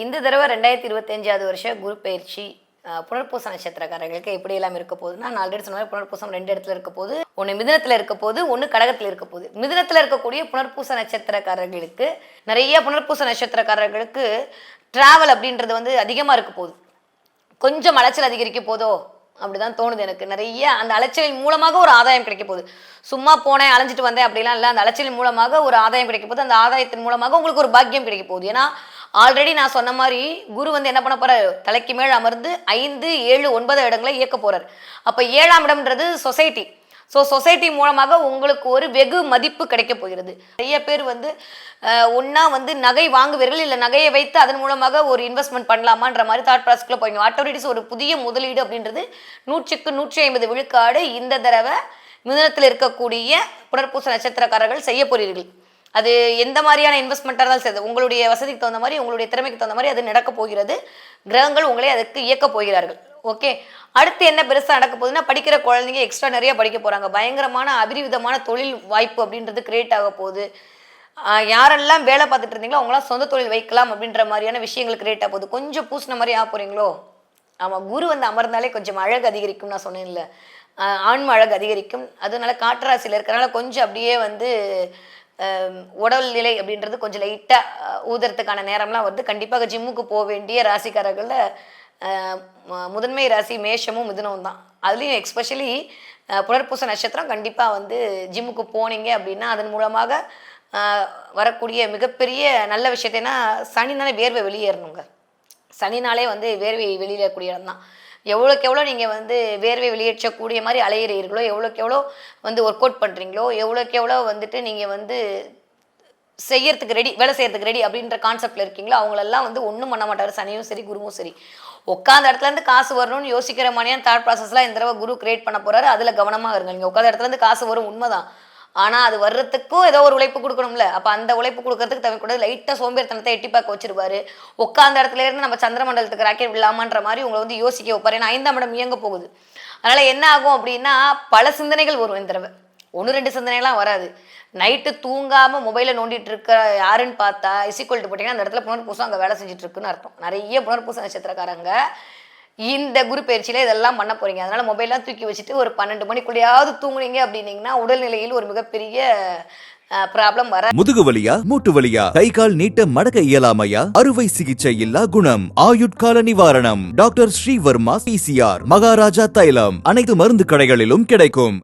இந்த தடவை ரெண்டாயிரத்தி இருபத்தஞ்சாவது வருஷம் குரு பயிற்சி புனர்பூச நட்சத்திரக்காரர்களுக்கு எப்படி எல்லாம் இருக்க போகுதுன்னா நான் ஆல்ரெடி சொன்ன மாதிரி புனர்பூசம் ரெண்டு இடத்துல இருக்க போது ஒன்று மிதனத்தில் இருக்க போது ஒன்று கடகத்தில் இருக்க போது மிதனத்தில் இருக்கக்கூடிய புனர்பூச நட்சத்திரக்காரர்களுக்கு நிறைய புனர்பூச நட்சத்திரக்காரர்களுக்கு டிராவல் அப்படின்றது வந்து அதிகமாக இருக்க போகுது. கொஞ்சம் அலைச்சல் அதிகரிக்க போதோ அப்படிதான் தோணுது எனக்கு. நிறைய அந்த அலைச்சலின் மூலமாக ஒரு ஆதாயம் கிடைக்க போகுது. சும்மா போனேன் அலைஞ்சிட்டு வந்தேன் அப்படிலாம் இல்லை. அந்த அலைச்சலின் மூலமாக ஒரு ஆதாயம் கிடைக்க போகுது. அந்த ஆதாயத்தின் மூலமாக உங்களுக்கு ஒரு பாக்கியம் கிடைக்க போகுது. ஏன்னா ஆல்ரெடி நான் சொன்ன மாதிரி குரு வந்து என்ன பண்ண போறாரு? தலைக்கு மேல் அமர்ந்து ஐந்து ஏழு ஒன்பது இடங்களை இயக்க போறாரு. அப்ப ஏழாம் இடம்ன்றது சொசைட்டி ஸோ சொசைட்டி மூலமாக உங்களுக்கு ஒரு வெகு மதிப்பு கிடைக்க போகிறது. நிறைய பேர் வந்து ஒன்றா வந்து நகை வாங்குவீர்கள் இல்லை நகையை வைத்து அதன் மூலமாக ஒரு இன்வெஸ்ட்மெண்ட் பண்ணலாமான்ற மாதிரி தாட் ப்ராசஸ்க்குள்ள போய்ங்க ஆட்டோரிட்டிஸ் ஒரு புதிய முதலீடு அப்படின்றது நூற்றுக்கு நூற்றி ஐம்பது விழுக்காடு இந்த தடவை மிதனத்தில் இருக்கக்கூடிய புனர்பூச நட்சத்திரக்காரர்கள் செய்ய போகிறீர்கள் அது எந்த மாதிரியான இன்வெஸ்ட்மெண்ட்டாக இருந்தாலும் சரி உங்களுடைய வசதிக்கு தகுந்த மாதிரி உங்களுடைய திறமைக்கு தகுந்த மாதிரி அது நடக்க போகிறது. கிரகங்கள் உங்களை அதுக்கு இயக்க போகிறார்கள். ஓகே? அடுத்து என்ன பெருசாக நடக்க போகுதுன்னா படிக்கிற குழந்தைங்க எக்ஸ்ட்ரா நிறைய படிக்க போகிறாங்க பயங்கரமான அபிரிவிதமான தொழில் வாய்ப்பு அப்படின்றது கிரியேட் ஆக போகுது. யாரெல்லாம் வேலை பார்த்துட்டு இருந்தீங்களோ அவங்களாம் சொந்த தொழில் வைக்கலாம் அப்படின்ற மாதிரியான விஷயங்கள் கிரியேட் ஆக போகுது. கொஞ்சம் பூசின மாதிரி ஆக போறீங்களோ? ஆமாம் குரு வந்து அமர்ந்தாலே கொஞ்சம் அழகு அதிகரிக்கும் நான் சொன்னேன்ல. ஆன்ம அழகு அதிகரிக்கும். அதனால காற்றராசியில் இருக்கிறனால கொஞ்சம் அப்படியே வந்து உடல் நிலை அப்படின்றது கொஞ்சம் லைட்டாக ஊதுறதுக்கான நேரம்லாம் வந்து கண்டிப்பாக ஜிம்முக்கு போக வேண்டிய ராசிக்காரர்களில் முதன்மை ராசி மேஷமும் மிதுனமும் தான். அதுலேயும் எக்ஸ்பெஷலி புனர்பூச நட்சத்திரம் கண்டிப்பாக வந்து ஜிம்முக்கு போனீங்க அப்படின்னா அதன் மூலமாக வரக்கூடிய மிகப்பெரிய நல்ல விஷயத்தைனா சனினாலே வேர்வை வெளியேறணுங்க. சனினாலே வந்து வேர்வை வெளியிடக்கூடிய இடம் தான். எவ்வளோக்கு எவ்வளோ நீங்கள் வந்து வேர்வை வெளியேற்றக்கூடிய மாதிரி அலையிறீர்களோ எவ்வளோக்கு எவ்வளோ வந்து ஒர்க் அவுட் பண்ணுறீங்களோ எவ்வளோக்கு எவ்வளோ வந்துட்டு நீங்கள் வந்து செய்யறதுக்கு ரெடி வேலை செய்யறதுக்கு ரெடி அப்படின்ற கான்செப்ட்ல இருக்கீங்களோ அவங்களெல்லாம் வந்து ஒன்றும் பண்ண மாட்டார். சனியும் சரி குருவும் சரி. உட்காந்த இடத்துல இருந்து காசு வரணும்னு யோசிக்கிற மாதிரியான தாட் ப்ராசஸ்லாம் இந்த தடவை குரு கிரியேட் பண்ண போறாரு. அதில் கவனமாக இருங்க நீங்கள் உட்காந்த இடத்துல இருந்து காசு வரும் உண்மைதான். ஆனால் அது வர்றதுக்கும் ஏதோ ஒரு உழைப்பு கொடுக்கணும்ல. அப்போ அந்த உழைப்பு கொடுக்கறதுக்கு தவிர கூட லைட்டாக சோம்பேறித்தனத்தை எட்டி பார்க்க வச்சிருப்பாரு. உட்காந்த இடத்துல இருந்து நம்ம சந்திரமண்டலத்துக்கு ராக்கெட் விடலாமான்ற மாதிரி உங்களை வந்து யோசிக்க வைப்பார். ஏன்னா ஐந்தாம் இடம் இயங்க போகுது. அதனால் என்ன ஆகும் அப்படின்னா பல சிந்தனைகள் வரும் இந்த தடவை. ஒன்று ரெண்டு சிந்தனைலாம் வராது. நைட்டு தூங்காமல் மொபைலில் நோண்டிட்டு இருக்க யாருன்னு பார்த்தா இசிக்கொல்ட்டு போட்டிங்கன்னா அந்த இடத்துல புனர்பூசம் அங்கே வேலை செஞ்சுட்டு இருக்குன்னு அர்த்தம். நிறைய புனர்பூச நட்சத்திரக்காரங்க இந்த குரு பயிற்சியில இதெல்லாம் பண்ண போறீங்க. அதனால மொபைல்லாம் தூக்கி வச்சுட்டு ஒரு பன்னெண்டு மணிக்குள்ளேயாவது தூங்குனீங்க அப்படின்னீங்கன்னா உடல்நிலையில் ஒரு மிகப்பெரிய ப்ராப்ளம் வர முதுகு வலியா மூட்டு வலியா கை கால் நீட்ட மடக்க இயலாமையா? அறுவை சிகிச்சை இல்லா குணம். ஆயுட்கால நிவாரணம். டாக்டர் ஸ்ரீவர்மா பிசிஆர் மகாராஜா தைலம். அனைத்து மருந்து கடைகளிலும் கிடைக்கும்.